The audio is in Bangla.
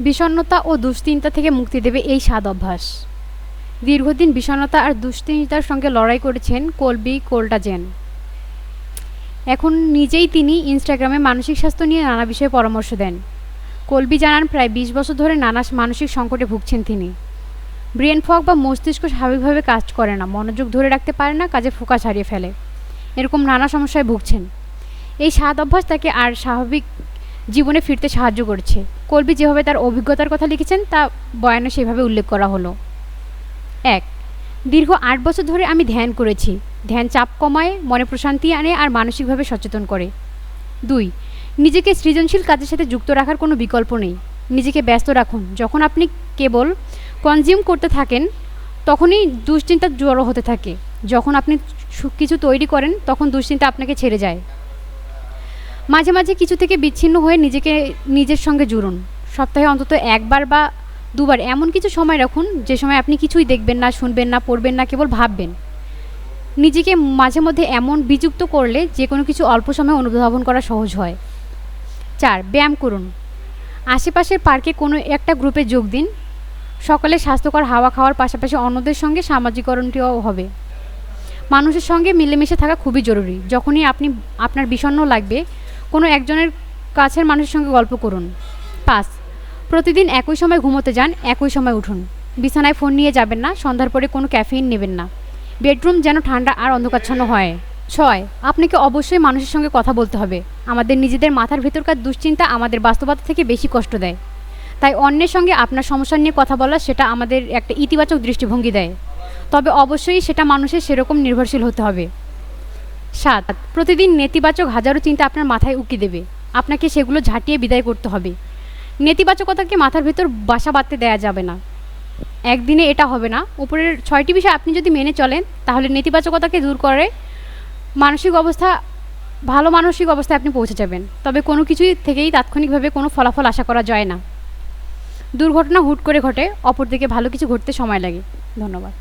বিষণ্ণতা ও দুশ্চিন্তা থেকে মুক্তি দেবে এই স্বাদ অভ্যাস। দীর্ঘদিন বিষণ্ণতা আর দুশ্চিন্তার সঙ্গে লড়াই করেছেন কলবি কোল্টাজেন। এখন নিজেই তিনি ইনস্টাগ্রামে মানসিক স্বাস্থ্য নিয়ে নানা বিষয়ে পরামর্শ দেন। কলবি জানান, প্রায় বিশ বছর ধরে নানা মানসিক সংকটে ভুগছেন তিনি। ব্রেন ফগ বা মস্তিষ্ক স্বাভাবিকভাবে কাজ করে না, মনোযোগ ধরে রাখতে পারে না, কাজে ফোকাস হারিয়ে ফেলে। এরকম নানা সমস্যায় ভুগছেন। এই স্বাদ অভ্যাস তাকে আর স্বাভাবিক জীবনে ফিরতে সাহায্য করছে। কলবি যেভাবে তার অভিজ্ঞতার কথা লিখেছেন, তা বয়ানে সেভাবে উল্লেখ করা হলো। এক, দীর্ঘ আট বছর ধরে আমি ধ্যান করেছি। ধ্যান চাপ কমায়, মনে প্রশান্তি আনে আর মানসিকভাবে সচেতন করে। দুই, নিজেকে সৃজনশীল কাজের সাথে যুক্ত রাখার কোনো বিকল্প নেই। নিজেকে ব্যস্ত রাখুন। যখন আপনি কেবল কনজিউম করতে থাকেন, তখনই দুশ্চিন্তা জড়ো হতে থাকে। যখন আপনি কিছু তৈরি করেন, তখন দুশ্চিন্তা আপনাকে ছেড়ে যায়। মাঝে মাঝে কিছু থেকে বিচ্ছিন্ন হয়ে নিজেকে নিজের সঙ্গে জুড়ুন। সপ্তাহে অন্তত একবার বা দুবার এমন কিছু সময় রাখুন, যে সময় আপনি কিছুই দেখবেন না, শুনবেন না, পড়বেন না, কেবল ভাববেন। নিজেকে মাঝে মধ্যে এমন বিযুক্ত করলে যে কোনো কিছু অল্প সময় অনুধাবন করা সহজ হয়। চার, ব্যায়াম করুন। আশেপাশের পার্কে কোনো একটা গ্রুপে যোগ দিন। সকালে স্বাস্থ্যকর হাওয়া খাওয়ার পাশাপাশি অন্যদের সঙ্গে সামাজিকরণটিও হবে। মানুষের সঙ্গে মিলেমিশে থাকা খুবই জরুরি। যখনই আপনি, আপনার বিষণ্ণ লাগবে কোনো একজনের কাছের মানুষের সঙ্গে গল্প করুন। পাঁচ, প্রতিদিন একই সময় ঘুমোতে যান, একই সময় উঠুন। বিছানায় ফোন নিয়ে যাবেন না, সন্ধ্যার পরে কোনো ক্যাফেইন নেবেন না। বেডরুম যেন ঠান্ডা আর অন্ধকারচ্ছন্ন হয়। ছয়, আপনাকে অবশ্যই মানুষের সঙ্গে কথা বলতে হবে। আমাদের নিজেদের মাথার ভেতরকার দুশ্চিন্তা আমাদের বাস্তবতা থেকে বেশি কষ্ট দেয়। তাই অন্যের সঙ্গে আপনার সমস্যা নিয়ে কথা বলা সেটা আমাদের একটা ইতিবাচক দৃষ্টিভঙ্গি দেয়। তবে অবশ্যই সেটা মানুষের সেরকম নির্ভরশীল হতে হবে। সাত। প্রতিদিন নেতিবাচক হাজারো চিন্তা আপনার মাথায় উকি দেবে। আপনাকে সেগুলো ঝাঁটিয়ে বিদায় করতে হবে। নেতিবাচকতাকে মাথার ভেতর বাসা বাঁধতে দেয়া যাবে না। একদিনে এটা হবে না। উপরের ছয়টি বিষয় আপনি যদি মেনে চলেন, তাহলে নেতিবাচকতাকে দূর করে মানসিক অবস্থা, ভালো মানসিক অবস্থায় আপনি পৌঁছে যাবেন। তবে কোনো কিছুই থেকেই তাৎক্ষণিকভাবে কোনো ফলাফল আশা করা যায় না। দুর্ঘটনা হুট করে ঘটে, অপরদিকে ভালো কিছু ঘটতে সময় লাগে। ধন্যবাদ।